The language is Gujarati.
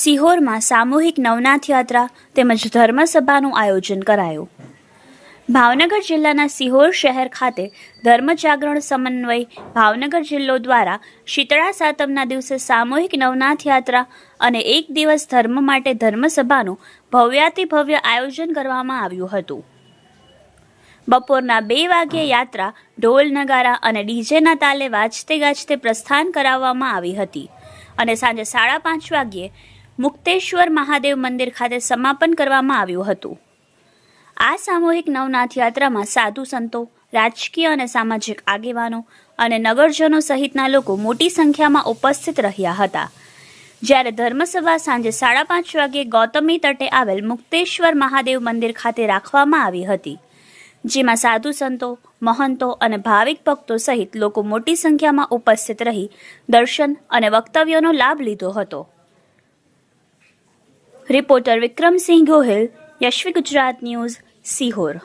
સિહોરમાં સામૂહિક નવનાથ યાત્રા તેમજ ધર્મસભાનું આયોજન કરાયું. ભાવનગર જિલ્લાના સિહોર શહેર ખાતે ધર્મ જાગરણ સમન્વય ભાવનગર જિલ્લો દ્વારા શીતળા સાતમના દિવસે સામૂહિક નવનાથ યાત્રા અને એક દિવસ ધર્મ માટે ધર્મસભાનું ભવ્યાતિભવ્ય આયોજન કરવામાં આવ્યું હતું. બપોરના બે વાગ્યે યાત્રા ઢોલ નગારા અને ડીજેના તાલે વાજતે ગાજતે પ્રસ્થાન કરાવવામાં આવી હતી. અને સાંજે સાડા પાંચ વાગ્યે મુક્તેશ્વર મહાદેવ મંદિર ખાતે સમાપન કરવામાં આવ્યું હતું. આ સામૂહિક નવનાથ યાત્રામાં સાધુ સંતો, રાજકીય અને સામાજિક આગેવાનો અને નગરજનો સહિતના લોકો મોટી સંખ્યામાં ઉપસ્થિત રહ્યા હતા. જ્યારે ધર્મસભા સાંજે સાડા પાંચ વાગ્યે ગૌતમી તટે આવેલ મુક્તેશ્વર મહાદેવ મંદિર ખાતે રાખવામાં આવી હતી. જેમાં સાધુ સંતો, મહંતો અને ભાવિક ભક્તો સહિત લોકો મોટી સંખ્યામાં ઉપસ્થિત રહી દર્શન અને વક્તવ્યોનો લાભ લીધો હતો. Reporter Vikramsinh Gohil, Yashvi Gujarat news, Sihor.